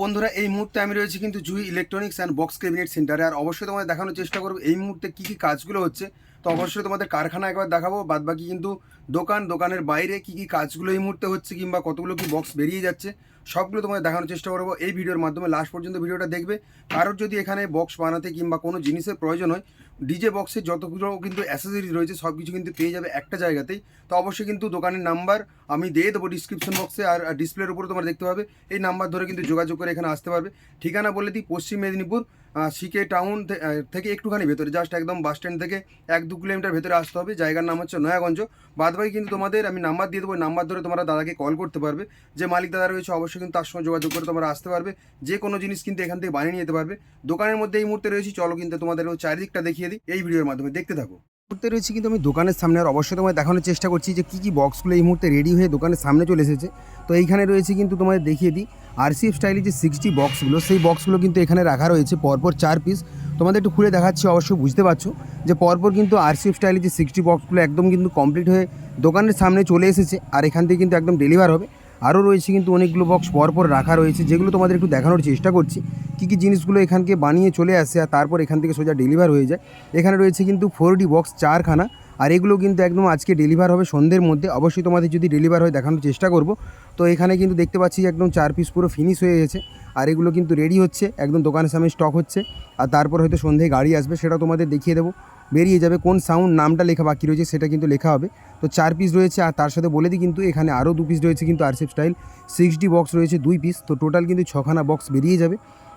বন্ধুরা, এই মুহূর্তে আমি রয়েছি কিন্তু Jui electronics and box cabinet সেন্টারে আর অবশ্যই তোমাদের দেখানোর চেষ্টা করব, এই মুহূর্তে কী কী কাজগুলো হচ্ছে। তো অবশ্যই তোমাদের কারখানা একবার দেখাবো বাদ বাকি কিন্তু দোকান, দোকানের বাইরে কী কী কাজগুলো এই মুহূর্তে হচ্ছে কিংবা কতগুলো কি বক্স বেরিয়ে যাচ্ছে। সবগুলো তোমাদের দেখানোর চেষ্টা করব। এই ভিডিওর মাধ্যমে লাস্ট পর্যন্ত ভিডিওটা দেখবে। কারোর যদি এখানে বক্স বানাতে কিংবা কোনো জিনিসের প্রয়োজন হয় ডিজে বক্সে যতগুলো কিন্তু অ্যাসেসরিজ রয়েছে সব কিছু কিন্তু পেয়ে যাবে একটা জায়গাতেই। তো অবশ্যই কিন্তু দোকানের নাম্বার আমি দিয়ে দেবো ডিসক্রিপশন বক্সে আর ডিসপ্লের উপরে তোমার দেখতে পাবে। এই নাম্বার ধরে কিন্তু যোগাযোগ করে এখানে আসতে পারবে। ঠিকানা বলে দিই পশ্চিম মেদিনীপুর সিকে টাউন থেকে একটুখানি ভেতরে জাস্ট একদম বাস স্ট্যান্ড থেকে এক দু কিলোমিটার ভেতরে আসতে হবে। জায়গার নাম হচ্ছে নয়াগঞ্জ। বাদবাকি কিন্তু তোমাদের আমি নাম্বার দিয়ে দেবো নাম্বার ধরে তোমরা দাদাকে কল করতে পারবে। যে মালিক দাদা রয়েছে, অবশ্যই কিন্তু তার সঙ্গে যোগাযোগ করে তোমরা আসতে পারবে। যে কোনো জিনিস কিন্তু এখান থেকে বানিয়ে নিতে পারবে। দোকানের মধ্যে এই মুহূর্তে রয়েছি, চলো কিন্তু তোমাদের চারিদিকটা দেখিয়ে দিই। এই ভিডিওর মাধ্যমে দেখতে থাকো। মুহূর্তে রয়েছে, কিন্তু আমি দোকানের সামনে আর অবশ্যই তোমায় দেখানোর চেষ্টা করছি যে কী কী বক্সগুলো এই মুহূর্তে রেডি হয়ে দোকানের সামনে চলে এসেছে। তো এইখানে রয়েছে কিন্তু তোমাদের দেখিয়ে দিই আরসিএফ স্টাইলের যে সিক্সটি বক্সগুলো সেই বক্সগুলো কিন্তু এখানে রাখা রয়েছে পরপর চার পিস তোমাদের একটু খুলে দেখাচ্ছি, অবশ্যই বুঝতে পারছ যে পরপর কিন্তু আরসিএফ স্টাইলের যে সিক্সটি বক্সগুলো একদম কিন্তু কমপ্লিট হয়ে দোকানের সামনে চলে এসেছে, আর এখান থেকে কিন্তু একদম ডেলিভার হবে। আরও রয়েছে কিন্তু অনেকগুলো বক্স পরপর রাখা রয়েছে, যেগুলো তোমাদের একটু দেখানোর চেষ্টা করছি। কী কী জিনিসগুলো এখানকে বানিয়ে চলে আসে আর তারপর এখান থেকে সোজা ডেলিভার হয়ে যায়। এখানে রয়েছে কিন্তু ফোর ডি বক্স চারখানা, আর এগুলো কিন্তু একদম আজকে ডেলিভার হবে সন্ধ্যের মধ্যে। অবশ্যই তোমাদের যদি ডেলিভার হয় দেখানোর চেষ্টা করব। তো এখানে কিন্তু দেখতে পাচ্ছি একদম চার পিস পুরো ফিনিশ হয়ে গেছে, আর এগুলো কিন্তু রেডি হচ্ছে, একদম দোকানের সামনে স্টক হচ্ছে, আর তারপর হয়তো সন্ধ্যেয় গাড়ি আসবে সেটা তোমাদের দেখিয়ে দেবো। বেরিয়ে যাবে, কোন সাউন্ড নামটা লেখা বাকি রয়েছে সেটা কিন্তু লেখা হবে। তো চার পিস রয়েছে আর তার সাথে বলে দিই কিন্তু এখানে আরও দু পিস রয়েছে কিন্তু আরসেপ স্টাইল সিক্স ডি বক্স রয়েছে দুই পিস তো টোটাল কিন্তু ছখানা বক্স বেরিয়ে যাবে।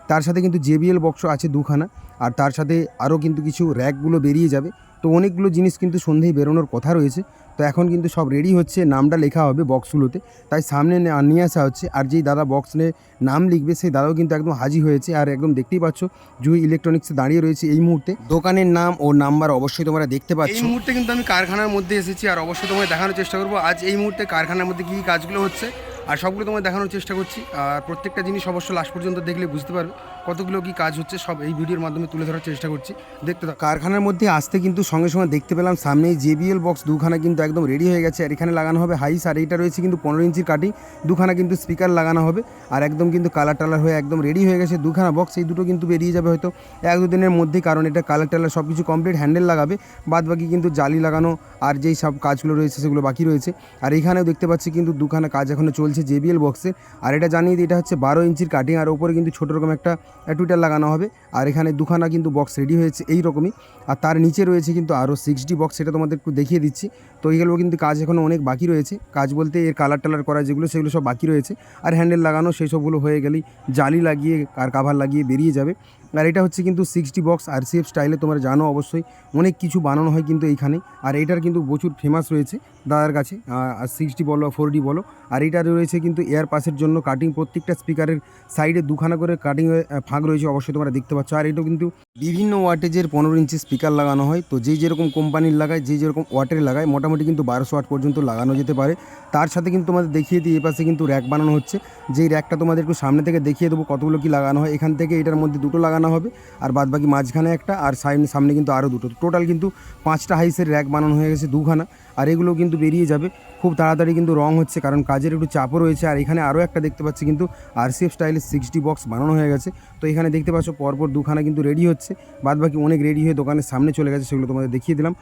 তার সাথে কিন্তু জেবিএল বক্সও আছে দুখানা, আর তার সাথে আরও কিন্তু কিছু র্যাকগুলো বেরিয়ে যাবে। তো অনেকগুলো জিনিস কিন্তু সন্ধ্যেই বেরোনোর কথা রয়েছে। তো এখন কিন্তু সব রেডি হচ্ছে, নামটা লেখা হবে বক্সগুলোতে। তাই সামনে নিয়ে আসা হচ্ছে, আর যেই দাদা বক্স নিয়ে নাম লিখবে, সেই দাদাও কিন্তু একদম হাজি হয়েছে। আর একদম দেখতেই পাচ্ছ, জুই ইলেকট্রনিক্সে দাঁড়িয়ে রয়েছে এই মুহূর্তে। দোকানের নাম ও নাম্বার অবশ্যই তোমরা দেখতে পাচ্ছ। এই মুহূর্তে কিন্তু আমি কারখানার মধ্যে এসেছি, আর অবশ্যই তোমায় দেখানোর চেষ্টা করব, আজ এই মুহূর্তে কারখানার মধ্যে কী কাজগুলো হচ্ছে। আর সবগুলো তোমায় দেখানোর চেষ্টা করছি। আর প্রত্যেকটা জিনিস অবশ্য লাস্ট পর্যন্ত দেখলে বুঝতে পারবে। কতগুলো কি কাজ হচ্ছে সব এই ভিডিওর মাধ্যমে তুলে ধরার চেষ্টা করছি। দেখতে কারখানার মধ্যে আসতে কিন্তু সঙ্গে সঙ্গে দেখতে পেলাম সামনেই জেবিএল বক্স দুখানা কিন্তু একদম রেডি হয়ে গেছে, আর এখানে লাগানো হবে হাইস, আর এইটা রয়েছে কিন্তু পনেরো ইঞ্চির কাটিং, দুখানা কিন্তু স্পিকার লাগানো হবে, আর একদম কিন্তু কালার টালার হয়ে একদম রেডি হয়ে গেছে দুখানা বক্স, এই দুটো কিন্তু বেরিয়ে যাবে হয়তো এক দু দিনের মধ্যেই, কারণ এটা কালার টালার সব কিছু কমপ্লিট হ্যান্ডেল লাগাবে বাদ বাকি কিন্তু জালি লাগানো আর যেই সব কাজগুলো রয়েছে সেগুলো বাকি রয়েছে, আর এখানেও দেখতে পাচ্ছি কিন্তু দুখানা কাজ এখনও চলছে জেবিএল বক্সের আর এটা জানিয়ে এটা হচ্ছে বারো ইঞ্চির কাটিং, আর ওপরে কিন্তু ছোটো রকম একটা টুইটার লাগানো হবে। আর এখানে দুখানা কিন্তু বক্স রেডি হয়েছে এই রকমই আর তার নিচে রয়েছে কিন্তু আরও সিক্স ডি বক্স সেটা তোমাদের একটু দেখিয়ে দিচ্ছি। তো এইগুলো কিন্তু কাজ এখনও অনেক বাকি রয়েছে। কাজ বলতে এর কালার টালার করা যেগুলো, সেগুলো সব বাকি রয়েছে। আর হ্যান্ডেল লাগানো, সেই সবগুলো হয়ে গেলেই জালি লাগিয়ে আর কাভার লাগিয়ে বেরিয়ে যাবে। আর এটা হচ্ছে কিন্তু সিক্সটি বক্স আর সিএফ স্টাইলে তোমরা জানো অবশ্যই। অনেক কিছু বানানো হয় কিন্তু এইখানে। আর এটার কিন্তু প্রচুর ফেমাস রয়েছে দাদার কাছে। আর সিক্সটি বলো ফোর ডি বলো। আর এটা রয়েছে কিন্তু এয়ার পাসের জন্য কাটিং প্রত্যেকটা স্পিকারের সাইডে দুখানা করে কাটিং ফাঁক রয়েছে, অবশ্যই তোমরা দেখতে পাচ্ছ। আর এটাও কিন্তু বিভিন্ন ওয়াটেজের পনেরো ইঞ্চি স্পিকার লাগানো হয়। তো যেই যেরকম কোম্পানির লাগায় যে যেরকম ওয়াটের লাগায়, মোটামুটি কিন্তু বারোশো ওয়াট পর্যন্ত লাগানো যেতে পারে। তার সাথে কিন্তু তোমাদের দেখিয়ে দিই, এপাশে কিন্তু র্যাক বানানো হচ্ছে। যেই র্যাকটা তোমাদের একটু সামনে থেকে দেখিয়ে দেবো, কতগুলো কি লাগানো হয়। এখান থেকে এটার মধ্যে দুটো লাগানো হবে, আর বাদ বাকি মাঝখানে একটা, আর সাইড সামনে কিন্তু আরও দুটো। টোটাল কিন্তু পাঁচটা হাইসের র্যাক বানানো হয়ে গেছে দুখানা, আর এগুলো কিন্তু বেরিয়ে যাবে। খুব তাড়াতাড়ি কিন্তু রং হচ্ছে, কারণ কাজের একটু চাপও রয়েছে। আর এখানে আরও একটা দেখতে পাচ্ছি কিন্তু আরসিএফ স্টাইলের সিক্সটি বক্স বানানো হয়ে গেছে। তো এখানে দেখতে পাচ্ছ পরপর দুখানা কিন্তু রেডি হচ্ছে। বাদবাকি অনেক রেডি হয়ে দোকানের সামনে চলে গেছে, সেগুলো তোমাদের দেখিয়ে দিলাম।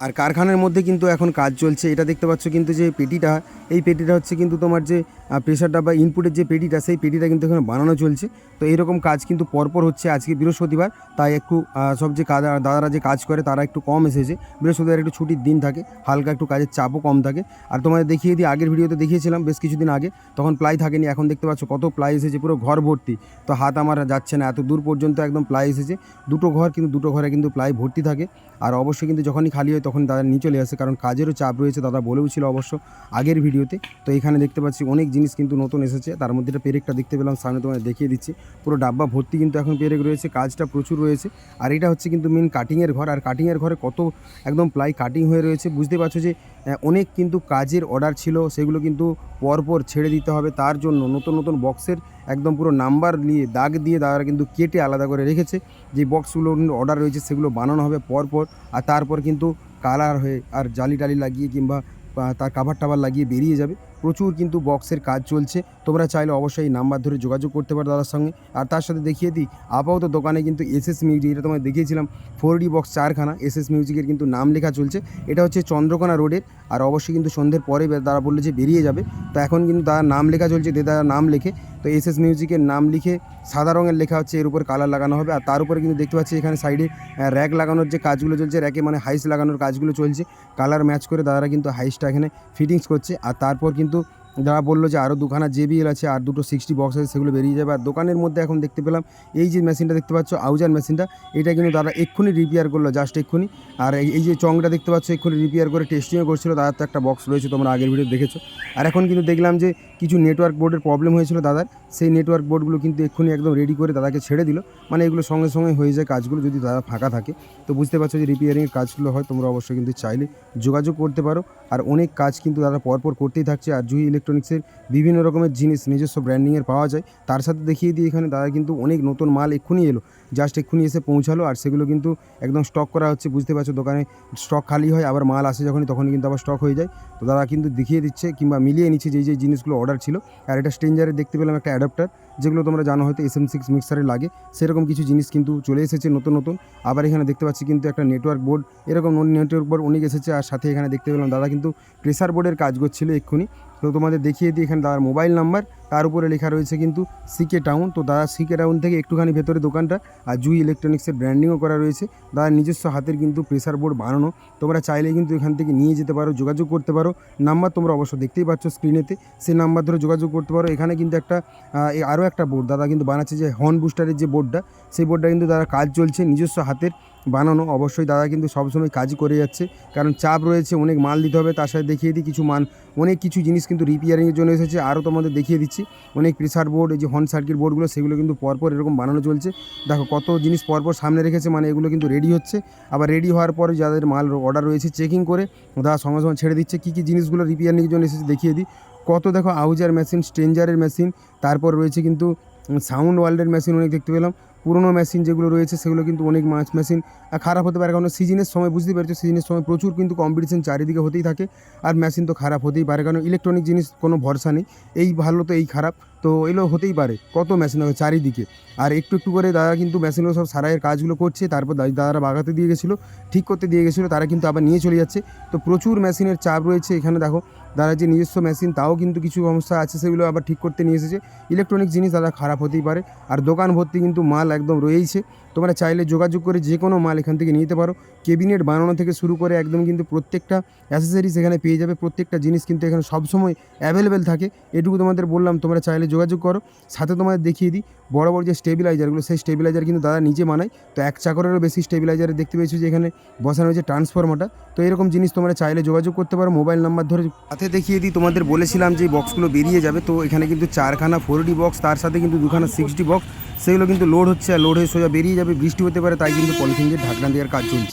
আর কারখানার মধ্যে কিন্তু এখন কাজ চলছে। এটা দেখতে পাচ্ছ কিন্তু যে পেটিটা, এই পেটিটা হচ্ছে কিন্তু তোমার যে প্রেশারটা বা ইনপুটের যে পেটিটা, সেই পেটিটা কিন্তু এখানে বানানো চলছে। তো এইরকম কাজ কিন্তু পরপর হচ্ছে আজকে বৃহস্পতিবার। তাই একটু সব যে দাদারা যে কাজ করে, তারা একটু কম এসেছে। বৃহস্পতিবার একটু ছুটির দিন থাকে, হালকা একটু কাজের চাপও কম থাকে। আর তোমাদের দেখিয়ে দিই, আগের ভিডিওতে দেখিয়েছিলাম বেশ কিছুদিন আগে, তখন প্লাই থাকেনি, এখন দেখতে পাচ্ছ কত প্লাই এসেছে, পুরো ঘর ভর্তি। তো হাত আমার যাচ্ছে না, এত দূর পর্যন্ত একদম প্লাই এসেছে। দুটো ঘর কিন্তু, দুটো ঘরে কিন্তু প্লাই ভর্তি থাকে। আর অবশ্যই কিন্তু যখনই খালি হয় তখন দাদা নিয়ে চলে আসে, কারণ কাজেরও চাপ রয়েছে, দাদা বলেও ছিল অবশ্য আগের ভিডিওতে। তো এখানে দেখতে পাচ্ছি অনেক জিনিস কিন্তু নতুন এসেছে। তার মধ্যে একটা পেরেকটা দেখতে পেলাম, সামনে তোমায় দেখিয়ে দিচ্ছি। পুরো ডাব্বা ভর্তি কিন্তু এখন পেরেক রয়েছে, কাজটা প্রচুর রয়েছে। আর এটা হচ্ছে কিন্তু মেন কাটিংয়ের ঘর, আর কাটিংয়ের ঘরে কত একদম প্লাই কাটিং হয়ে রয়েছে। বুঝতে পারছ যে অনেক কিন্তু কাজের অর্ডার ছিল, সেগুলো কিন্তু পরপর ছেড়ে দিতে হবে। তার জন্য নতুন নতুন বক্সের একদম পুরো নাম্বার নিয়ে, দাগ দিয়ে তারা কিন্তু কেটে আলাদা করে রেখেছে। যে বক্সগুলো অর্ডার রয়েছে সেগুলো বানানো হবে পরপর, আর তারপর কিন্তু কালার হয়ে আর জালি টালি লাগিয়ে কিংবা তার কাভার টাভার লাগিয়ে বেরিয়ে যাবে। প্রচুর কিন্তু বক্সের কাজ চলছে। তোমরা চাইলে অবশ্যই এই নাম্বার ধরে যোগাযোগ করতে পারো দাদার সঙ্গে। আর তার সাথে দেখিয়ে দিই, আপাতত দোকানে কিন্তু এস এস মিউজিক এটা তোমায় দেখিয়েছিলাম ফোর ডি বক্স চারখানা এস এস মিউজিকের কিন্তু নাম লেখা চলছে। এটা হচ্ছে চন্দ্রকোনা রোডের আর অবশ্যই কিন্তু সন্ধ্যের পরে তারা বলল যে বেরিয়ে যাবে। তো এখন কিন্তু তার নাম লেখা চলছে, যে তারা নাম লেখে। তো এস এস মিউজিকের নাম লিখে সাদা রঙের লেখা হচ্ছে, এর উপর কালার লাগানো হবে। আর তার উপরে কিন্তু দেখতে পাচ্ছি এখানে সাইডে র্যাক লাগানোর যে কাজগুলো চলছে র্যাকে মানে হাইস লাগানোর কাজগুলো চলছে। কালার ম্যাচ করে দাদারা কিন্তু হাইসটা এখানে ফিটিংস করছে। আর তারপর কিন্তু sendo যারা বলল যে আরও দুখানা জেবিএল আছে, আর দুটো সিক্সটি বক্স আছে, সেগুলো বেরিয়ে যাবে। আর দোকানের মধ্যে এখন দেখতে পেলাম, এই যে মেশিনটা দেখতে পাচ্ছ আউজার মেশিনটা এটা কিন্তু দাদা এক্ষুনি রিপেয়ার করল জাস্ট এক্ষুনি। আর এই- যে চংটা দেখতে পাচ্ছ, এক্ষুনি রিপেয়ার করে টেস্টিংও করছিল দাদার তো একটা বক্স রয়েছে, তোমরা আগের ভিডিও দেখেছ। আর এখন কিন্তু দেখলাম যে কিছু নেটওয়ার্ক বোর্ডের প্রবলেম হয়েছিল দাদার, সেই নেটওয়ার্ক বোর্ডগুলো কিন্তু এক্ষুনি একদম রেডি করে দাদাকে ছেড়ে দিল। মানে এগুলো সঙ্গে সঙ্গে হয়ে যায় কাজগুলো, যদি দাদা ফাঁকা থাকে। তো বুঝতে পারছ যে রিপেয়ারিংয়ের কাজগুলো হয়, তোমরা অবশ্যই কিন্তু চাইলে যোগাযোগ করতে পারো। আর অনেক কাজ কিন্তু দাদা পরপর করতেই থাকছে, আর জুই ইলেকট্রনিক্সের বিভিন্ন রকমের জিনিস, নিজস্ব ব্র্যান্ডিংয়ের পাওয়া যায়। তার সাথে দেখিয়ে দিয়ে এখানে দাদা কিন্তু অনেক নতুন মাল এক্ষুনি এলো। জাস্ট এক্ষুনি এসে পৌঁছালো আর সেগুলো কিন্তু একদম স্টক করা হচ্ছে, বুঝতে পারছ? দোকানে স্টক খালি হয়, আবার মাল আসে যখনই, তখনই কিন্তু আবার স্টক হয়ে যায়। তো দাদা কিন্তু দেখিয়ে দিচ্ছে কিংবা মিলিয়ে নিচ্ছে যে যে জিনিসগুলো অর্ডার ছিল। আর এটা স্ট্রেঞ্জারে দেখতে পেলাম একটা অ্যাডাপ্টার যেগুলো তোমরা জানো হয়তো এস এম সিক্স মিক্সারে লাগে। সেরকম কিছু জিনিস কিন্তু চলে এসেছে নতুন নতুন। আবার এখানে দেখতে পাচ্ছি কিন্তু একটা নেটওয়ার্ক বোর্ড এরকম নেটওয়ার্ক বোর্ড অনেক এসেছে। আর সাথে এখানে দেখতে পেলাম দাদা কিন্তু প্রেসার বোর্ডের কাজ করছিল এক্ষুনি। তো তোমাদের দেখিয়ে দিই এখানে দাদার মোবাইল নাম্বার। তার উপরে লেখা রয়েছে কিন্তু সিকে টাউন। তো দাদা সিকে টাউন থেকে একটুখানি ভেতরে দোকানটা আর জুই ইলেকট্রনিক্সের ব্র্যান্ডিংও করা রয়েছে। দাদার নিজস্ব হাতের কিন্তু প্রেসার বোর্ড বানানো। তোমরা চাইলে কিন্তু এখান থেকে নিয়ে যেতে পারো, যোগাযোগ করতে পারো। নাম্বার তোমরা অবশ্য দেখতেই পাচ্ছ স্ক্রিনেতে সেই নাম্বার ধরে যোগাযোগ করতে পারো। এখানে কিন্তু একটা আরও একটা বোর্ড দাদা কিন্তু বানাচ্ছে যে হর্ন বুস্টারের যে বোর্ডটা সেই বোর্ডটা কিন্তু দাদা কাজ চলছে, নিজস্ব হাতের বানানো। অবশ্যই দাদা কিন্তু সবসময় কাজই করে যাচ্ছে। কারণ চাপ রয়েছে, অনেক মাল দিতে হবে। তার সাথে দেখিয়ে দিই, কিছু মান, অনেক কিছু জিনিস কিন্তু রিপেয়ারিংয়ের জন্য এসেছে। আরও তোমাদের দেখিয়ে দিচ্ছি। অনেক প্রেসার বোর্ড এই যে হর্ন সার্কিট বোর্ডগুলো সেগুলো কিন্তু পরপর এরকম বানানো চলছে। দেখো কত জিনিস পরপর সামনে রেখেছে মানে এগুলো কিন্তু রেডি হচ্ছে। আবার রেডি হওয়ার পরে যাদের মাল অর্ডার রয়েছে চেকিং করে দাদা সঙ্গে সঙ্গে ছেড়ে দিচ্ছে। কী কী জিনিসগুলো রিপেয়ারিংয়ের জন্য এসেছে দেখিয়ে দিই। কত দেখো আউজার মেশিন স্ট্রেঞ্জারের মেশিন তারপর রয়েছে কিন্তু সাউন্ড ওয়ার্ল্ডের মেশিন অনেক দেখতে পেলাম। পুরোনো মেশিন যেগুলো রয়েছে, সেগুলো কিন্তু অনেক মাছ মেশিন খারাপ হতে পারে, কারণ সিজনের সময় বুঝতে পারছ, সিজনের সময় প্রচুর কিন্তু কম্পিটিশন চারিদিকে হতেই থাকে। আর মেশিন তো খারাপ হতেই পারে, কারণ ইলেকট্রনিক জিনিস কোনো ভরসা নেই। এই ভালো তো এই খারাপ। তো এগুলো হতেই পারে। কত মেশিন হবে চারিদিকে। আর একটু একটু করে দাদা কিন্তু মেশিনগুলো সব সারাইয়ের কাজগুলো করছে, তারপর দাদারা বাগাতে দিয়ে গেছিল, ঠিক করতে দিয়ে গেছিল, তারা কিন্তু আবার নিয়ে চলে যাচ্ছে। তো প্রচুর মেশিনের চাপ রয়েছে এখানে দেখো। দাদা যে নিজস্ব মেশিন তাও কিন্তু কিছু সমস্যা আছে সেগুলো আবার ঠিক করতে নিয়ে এসেছে। ইলেকট্রনিক জিনিস দাদা খারাপ হতেই পারে। আর দোকান ভর্তি কিন্তু মাল একদম রয়েইছে। তোমরা চাইলে যোগাযোগ করে যে কোনো মাল এখান থেকে নিতে পারো। কেবিনেট বানানো থেকে শুরু করে একদম কিন্তু প্রত্যেকটা অ্যাসেসরিজ এখানে পেয়ে যাবে। প্রত্যেকটা জিনিস কিন্তু এখানে সবসময় অ্যাভেলেবেল থাকে। এটুকু তোমাদের বললাম, তোমরা চাইলে যোগাযোগ করো। সাথে তোমাদের দেখিয়ে দিই, বড় বড় যে স্টেবিলাইজারগুলো সেই স্টেবিলাইজার কিন্তু দাদা নিজে বানায়। তো এক চাকরেরও বেশি স্টেবিলাইজারে দেখতে পেয়েছ যে এখানে বসানো হয়েছে ট্রান্সফরমারটা তো এরকম জিনিস তোমরা চাইলে যোগাযোগ করতে পারো। মোবাইল নাম্বার ধরে সাথে দেখিয়ে দিই, তোমাদের বলেছিলাম যে বক্সগুলো বেরিয়ে যাবে। তো এখানে কিন্তু চারখানা ফোর বক্স তার সাথে কিন্তু দুখানা সিক্স ডি বক্স সেগুলো কিন্তু লোড হচ্ছে আর লোড হয়ে সোজা বেরিয়ে যাবে। বৃষ্টি হতে পারে, তাই কিন্তু পলিথিন দিয়ে ঢাকনা দেওয়ার কাজ চলছে।